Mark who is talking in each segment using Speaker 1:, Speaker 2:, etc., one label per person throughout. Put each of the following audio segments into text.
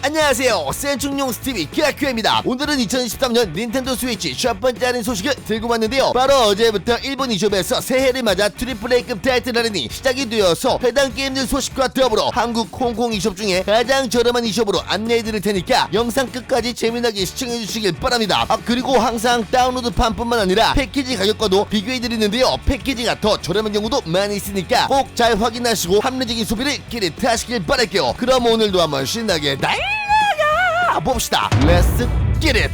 Speaker 1: 안녕하세요. 센충용 스티비 키아큐입니다. 오늘은 2023년 닌텐도 스위치 첫 번째 할인 소식을 들고 왔는데요. 바로 어제부터 일본 이숍에서 새해를 맞아 트리플 A급 타이틀 할인이 시작이 되어서 해당 게임들 소식과 더불어 한국 홍콩 이숍 중에 가장 저렴한 이숍으로 안내해드릴 테니까 영상 끝까지 재미나게 시청해주시길 바랍니다. 아 그리고 항상 다운로드판 뿐만 아니라 패키지 가격과도 비교해드리는데요. 패키지가 더 저렴한 경우도 많이 있으니까 꼭 잘 확인하시고 합리적인 소비를 기릿하시길 바랄게요. 그럼 오늘도 한번 신나게 달 려가 봅시다 렛츠 기릿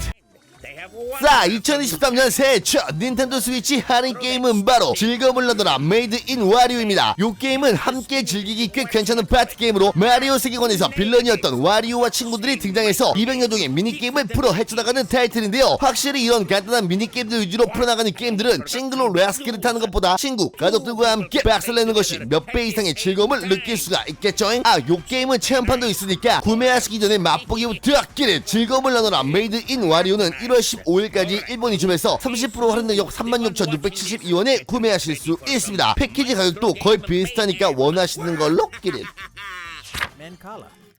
Speaker 1: 자 2023년 새해 첫 닌텐도 스위치 할인 게임은 바로 즐거움을 나더라. 메이드 인 와리오입니다. 이 게임은 함께 즐기기 꽤 괜찮은 파티 게임으로 마리오 세계관에서 빌런이었던 와리오와 친구들이 등장해서 200여 종의 미니게임을 풀어 헤쳐나가는 타이틀인데요. 확실히 이런 간단한 미니게임들 위주로 풀어나가는 게임들은 싱글로 레아스키를 타는 것보다 친구 가족들과 함께 박살 내는 것이 몇 배 이상의 즐거움을 느낄 수가 있겠죠 아 요 게임은 체험판도 있으니까 구매하시기 전에 맛보기부터 끼를 즐거움을 나눠라. 메이드 인 와리오는 1월 15일 까지 일본 이점에서 30% 할인 가격 36,672원에 구매하실 수 있습니다. 패키지 가격도 거의 비슷하니까 원하시는 걸로 끼리.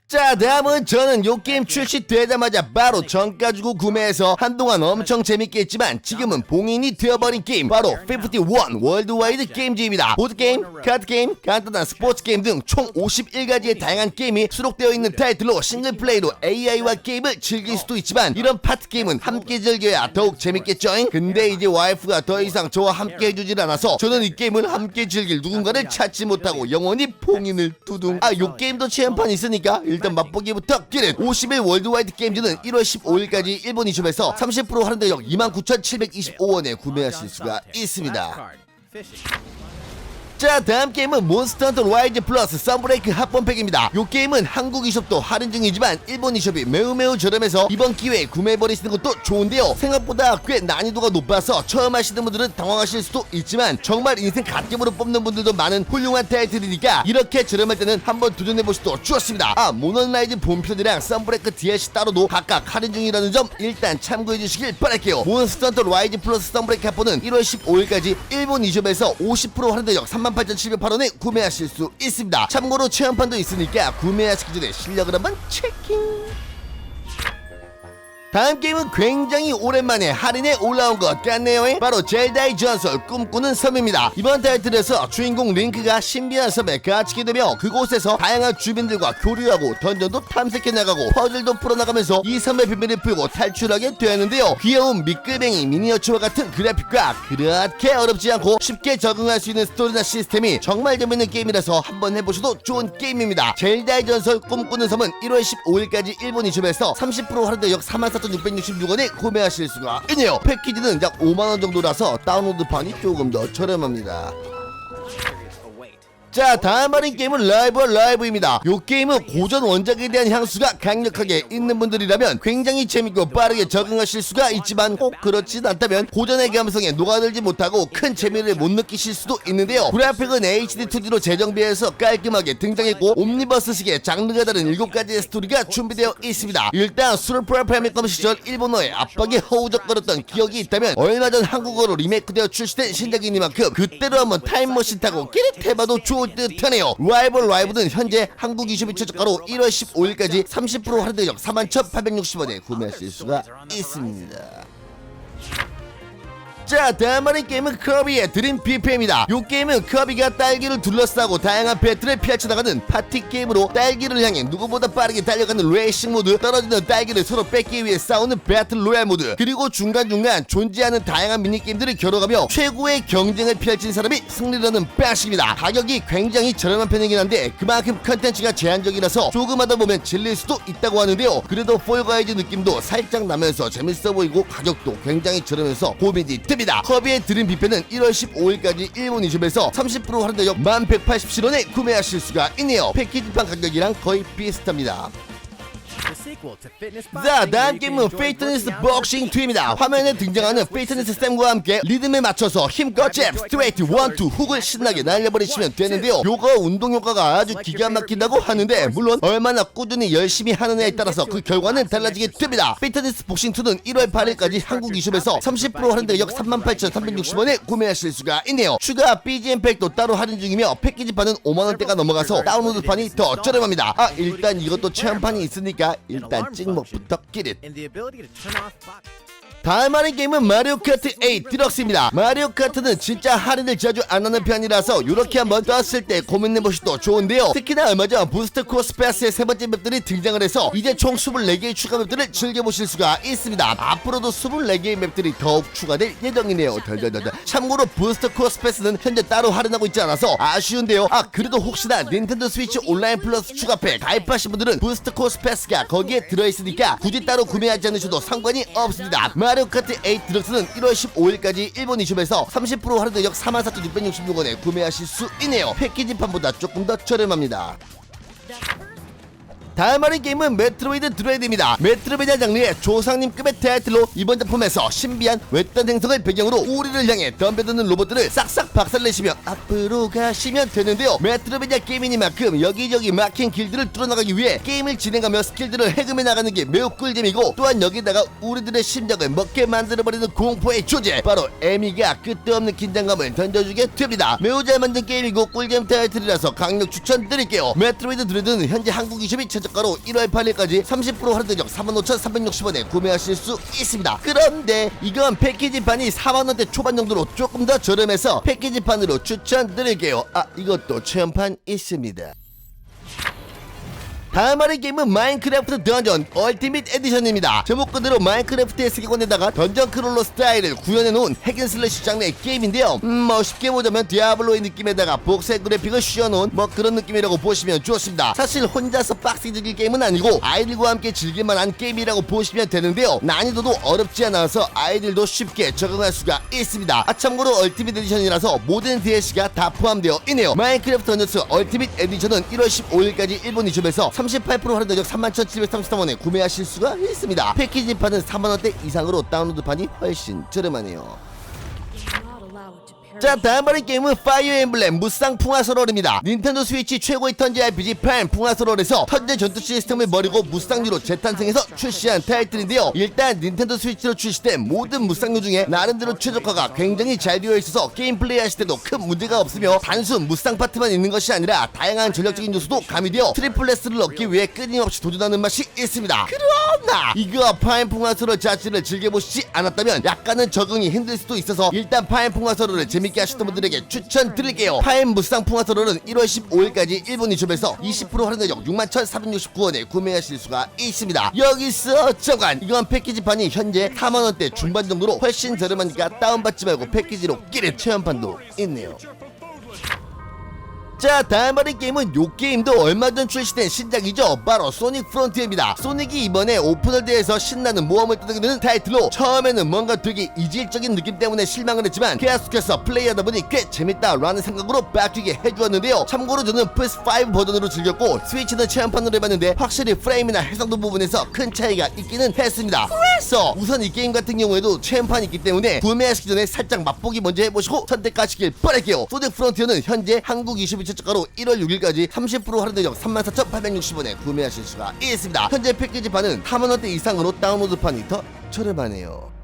Speaker 1: 자 다음은 저는 요 게임 출시되자마자 바로 정가 주고 구매해서 한동안 엄청 재밌게 했지만 지금은 봉인이 되어버린 게임. 바로 51 월드와이드 게임즈입니다. 보드게임, 카드게임, 간단한 스포츠게임 등 총 51가지의 다양한 게임이 수록되어 있는 타이틀로 싱글플레이로 AI와 게임을 즐길 수도 있지만 이런 파트게임은 함께 즐겨야 더욱 재밌겠죠 근데 이제 와이프가 더 이상 저와 함께 해주질 않아서 저는 이 게임을 함께 즐길 누군가를 찾지 못하고 영원히 봉인을 두둥. 아 요 게임도 체험판 있으니까 일단 맛보기부터 끼는 50일 월드와이드 게임즈는 1월 15일까지 일본 이숍에서 30% 할인되어 29,725원에 구매하실 수가 있습니다. 자 다음 게임은 몬스터 헌터 라이즈 플러스 썬브레이크 합본팩입니다. 요 게임은 한국 이숍도 할인 중이지만 일본 이숍이 매우 매우 저렴해서 이번 기회에 구매해버리시는 것도 좋은데요. 생각보다 꽤 난이도가 높아서 처음 하시는 분들은 당황하실 수도 있지만 정말 인생 갓겜으로 뽑는 분들도 많은 훌륭한 타이틀이니까 이렇게 저렴할 때는 한번 도전해보셔도 좋습니다. 아 모넌라이즈 본편이랑 썬브레이크 DLC 따로도 각각 할인 중이라는 점 일단 참고해주시길 바랄게요. 몬스터 헌터 라이즈 플러스 썬브레이크 합본은 1월 15일까지 일본 이숍에서 50% 할인되어 38,708원에 구매하실 수 있습니다. 참고로 체험판도 있으니까 구매하시기 전에 실력을 한번 체킹. 다음 게임은 굉장히 오랜만에 할인에 올라온 것 같네요. 바로 젤다의 전설 꿈꾸는 섬입니다. 이번 타이틀에서 주인공 링크가 신비한 섬에 갇히게 되며 그곳에서 다양한 주민들과 교류하고 던전도 탐색해 나가고 퍼즐도 풀어나가면서 이 섬의 비밀을 풀고 탈출하게 되었는데요. 귀여운 미끌뱅이 미니어처와 같은 그래픽과 그렇게 어렵지 않고 쉽게 적응할 수 있는 스토리나 시스템이 정말 재밌는 게임이라서 한번 해보셔도 좋은 게임입니다. 젤다의 전설 꿈꾸는 섬은 1월 15일까지 일본 이점에서 30% 할인가격 3 4 0 14,666원에 구매하실 수가 있네요. 패키지는 약 5만원 정도라서 다운로드판이 조금 더 저렴합니다. 자 다음 할인 게임은 라이브 라이브입니다. 요 게임은 고전 원작에 대한 향수가 강력하게 있는 분들이라면 굉장히 재밌고 빠르게 적응하실 수가 있지만 꼭 그렇진 않다면 고전의 감성에 녹아들지 못하고 큰 재미를 못 느끼실 수도 있는데요. 그래픽은 HD2D로 재정비해서 깔끔하게 등장했고 옴니버스식의 장르가 다른 7가지의 스토리가 준비되어 있습니다. 일단 슈퍼 패미컴 시절 일본어에 압박이 허우적거렸던 기억이 있다면 얼마 전 한국어로 리메이크되어 출시된 신작이니만큼 그때로 한번 타임머신 타고 끼릿해봐도 좋을 듯하네요. 라이벌 라이브는 현재 한국 22 최저가로 1월 15일까지 30% 할인되어 41,860원에 구매하실 수가 있습니다 자 다음 할인 게임은 커비의 드림 BPM입니다. 이 게임은 커비가 딸기를 둘러싸고 다양한 배틀을 펼쳐나가는 파티 게임으로 딸기를 향해 누구보다 빠르게 달려가는 레이싱 모드 떨어지는 딸기를 서로 뺏기 위해 싸우는 배틀 로얄 모드 그리고 중간중간 존재하는 다양한 미니게임들을 겨뤄가며 최고의 경쟁을 펼친 사람이 승리라는 방식입니다. 가격이 굉장히 저렴한 편이긴 한데 그만큼 컨텐츠가 제한적이라서 조금 하다 보면 질릴 수도 있다고 하는데요. 그래도 폴가이즈 느낌도 살짝 나면서 재밌어 보이고 가격도 굉장히 저렴해서 고민이 됩니다. 커비의 드림 뷔페는 1월 15일까지 일본 이점에서 30% 할인되어 1187원에 구매하실 수가 있네요. 패키지판 가격이랑 거의 비슷합니다 자. 다음 게임은 페이트니스 복싱 2입니다. 화면에 등장하는 페이트니스 쌤과 함께 리듬에 맞춰서 힘껏 잽, 스트레이트, 원투, 훅을 신나게 날려버리시면 되는데요. 요거 운동 효과가 아주 기가 막힌다고 하는데 물론 얼마나 꾸준히 열심히 하느냐에 따라서 그 결과는 달라지게 됩니다. 페이트니스 복싱 2는 1월 8일까지 한국 이숍에서 30% 할인된 역 38,360원에 구매하실 수가 있네요. 추가 BGM 팩도 따로 할인 중이며 패키지판은 5만원대가 넘어가서 다운로드판이 더 저렴합니다. 아 일단 이것도 체험판이 있으니까 일단 찍먹부터 끼릿 다음 하는 게임은 마리오 카트 8 디럭스입니다. 마리오 카트는 진짜 할인을 자주 안 하는 편이라서 이렇게 한번 떴을 때 고민해보셔도 좋은데요. 특히나 얼마 전 부스터 코스 패스의 세 번째 맵들이 등장을 해서 이제 총 24개의 추가 맵들을 즐겨보실 수가 있습니다. 앞으로도 24개의 맵들이 더욱 추가될 예정이네요. 덜덜덜덜. 참고로 부스터 코스 패스는 현재 따로 할인하고 있지 않아서 아쉬운데요. 아 그래도 혹시나 닌텐도 스위치 온라인 플러스 추가팩 가입하신 분들은 부스터 코스 패스가 거기에 들어있으니까 굳이 따로 구매하지 않으셔도 상관이 없습니다. 마 리오 카트 8 디럭스는 1월 15일까지 일본 이숍에서 30% 할인 가격 44,666원에 구매하실 수 있네요. 패키지판보다 조금 더 저렴합니다. 다음 하는 게임은 메트로이드 드레드입니다. 메트로베니아 장르의 조상님급의 타이틀로 이번 작품에서 신비한 외딴 행성을 배경으로 우리를 향해 덤벼드는 로봇들을 싹싹 박살내시며 앞으로 가시면 되는데요. 메트로베니아 게임이니만큼 여기저기 막힌 길들을 뚫어나가기 위해 게임을 진행하며 스킬들을 해금해 나가는 게 매우 꿀잼이고 또한 여기다가 우리들의 심장을 먹게 만들어버리는 공포의 존재 바로 에미가 끝도 없는 긴장감을 던져주게 됩니다. 매우 잘 만든 게임이고 꿀잼 타이틀이라서 강력 추천드릴게요. 메트로이드 드레드는 현재 한국 이숍이 최 저가로 1월 8일까지 30% 할인 가격 45,360원에 구매하실 수 있습니다. 그런데 이건 패키지판이 4만원대 초반 정도로 조금 더 저렴해서 패키지판으로 추천드릴게요. 아 이것도 체험판 있습니다. 다음 하는 게임은 마인크래프트 던전 얼티밋 에디션입니다. 제목 그대로 마인크래프트의 세계관에다가 던전 크롤러 스타일을 구현해놓은 핵앤슬래시 장르의 게임인데요. 음, 뭐 쉽게 보자면 디아블로의 느낌에다가 복색 그래픽을 씌워놓은 뭐 그런 느낌이라고 보시면 좋습니다. 사실 혼자서 빡세게 즐길 게임은 아니고 아이들과 함께 즐길 만한 게임이라고 보시면 되는데요. 난이도도 어렵지 않아서 아이들도 쉽게 적응할 수가 있습니다. 아 참고로 얼티밋 에디션이라서 모든 DLC가 다 포함되어 있네요. 마인크래프트 던전스 얼티밋 에디션은 1월 15일까지 일본 이점에서 38% 할인 가격 31,733원에 구매하실 수가 있습니다. 패키지판은 4만원대 이상으로 다운로드판이 훨씬 저렴하네요. 자 다음 번의 게임은 파이어 엠블렘 무쌍 풍화설월입니다. 닌텐도 스위치 최고의 턴제 RPG 판 풍화설월에서 턴제 전투 시스템을 버리고 무쌍류로 재탄생해서 출시한 타이틀인데요. 일단 닌텐도 스위치로 출시된 모든 무쌍류 중에 나름대로 최적화가 굉장히 잘 되어 있어서 게임 플레이 하실 때도 큰 문제가 없으며 단순 무쌍 파트만 있는 것이 아니라 다양한 전략적인 요소도 가미되어 트리플 레스를 얻기 위해 끊임없이 도전하는 맛이 있습니다. 그러나 이거 파인 풍화설월 자체를 즐겨보시지 않았다면 약간은 적응이 힘들 수도 있어서 일단 파인 풍화설월을 재 밌게 하셨던 분들에게 추천드릴게요. 파인 무쌍 풍화설월은 1월 15일까지 일본 이숍에서 20% 할인 가격 61,469원에 구매하실 수가 있습니다. 여기서 잠깐 이건 패키지판이 현재 4만원대 중반 정도로 훨씬 저렴하니까 다운받지 말고 패키지로 끼리 체험판도 있네요 자 다음 하는 게임은 요 게임도 얼마 전 출시된 신작이죠. 바로 소닉 프론티어입니다. 소닉이 이번에 오픈월드에서 신나는 모험을 떠드는 타이틀로 처음에는 뭔가 되게 이질적인 느낌 때문에 실망을 했지만 계속해서 플레이하다 보니 꽤 재밌다라는 생각으로 바뀌게 해주었는데요. 참고로 저는 플스5 버전으로 즐겼고 스위치는 체험판으로 해봤는데 확실히 프레임이나 해상도 부분에서 큰 차이가 있기는 했습니다. 그래서 우선 이 게임 같은 경우에도 체험판이 있기 때문에 구매하시기 전에 살짝 맛보기 먼저 해보시고 선택하시길 바랄게요. 소닉 프론티어는 현재 한국 22 최저가로 1월 6일까지 30% 할인 가격 34,860원에 구매하실 수가 있습니다. 현재 패키지판은 4만원대 이상으로 다운로드판이 더 저렴하네요.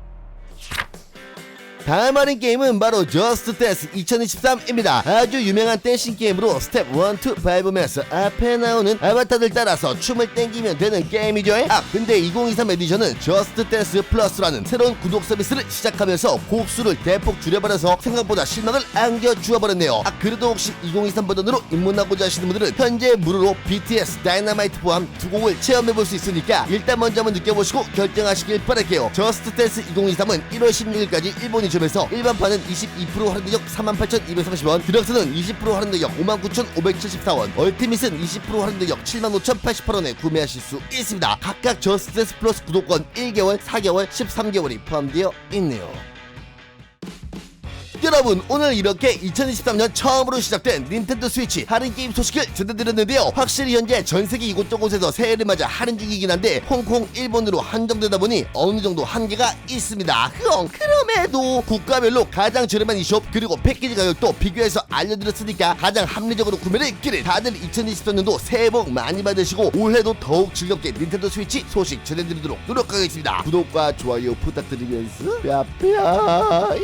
Speaker 1: 다음 하는 게임은 바로 저스트 댄스 2023입니다. 아주 유명한 댄싱 게임으로 스텝 1, 2 밟으면서 앞에 나오는 아바타들 따라서 춤을 땡기면 되는 게임이죠. 아 근데 2023 에디션은 저스트 댄스 플러스라는 새로운 구독 서비스를 시작하면서 곡수를 대폭 줄여버려서 생각보다 실망을 안겨주어버렸네요. 아 그래도 혹시 2023 버전으로 입문하고자 하시는 분들은 현재 무료로 BTS 다이너마이트 포함 두 곡을 체험해볼 수 있으니까 일단 먼저 한번 느껴보시고 결정하시길 바랄게요. 저스트 댄스 2023은 1월 16일까지 일본 이 점에서 일반판은 22% 할인 가격 48,230원, 디럭스는 20% 할인 가격 59,574원, 얼티밋은 20% 할인 가격 75,088원에 구매하실 수 있습니다. 각각 저스트 댄스 플러스 구독권 1개월, 4개월, 13개월이 포함되어 있네요. 여러분 오늘 이렇게 2023년 처음으로 시작된 닌텐도 스위치 할인 게임 소식을 전해드렸는데요. 확실히 현재 전세계 이곳저곳에서 새해를 맞아 할인 중이긴 한데 홍콩 일본으로 한정되다 보니 어느 정도 한계가 있습니다. 흐엉 그럼에도 국가별로 가장 저렴한 이숍 그리고 패키지 가격도 비교해서 알려드렸으니까 가장 합리적으로 구매를 끼를 다들 2023년도 새해 복 많이 받으시고 올해도 더욱 즐겁게 닌텐도 스위치 소식 전해드리도록 노력하겠습니다. 구독과 좋아요 부탁드리면서 뼈뼈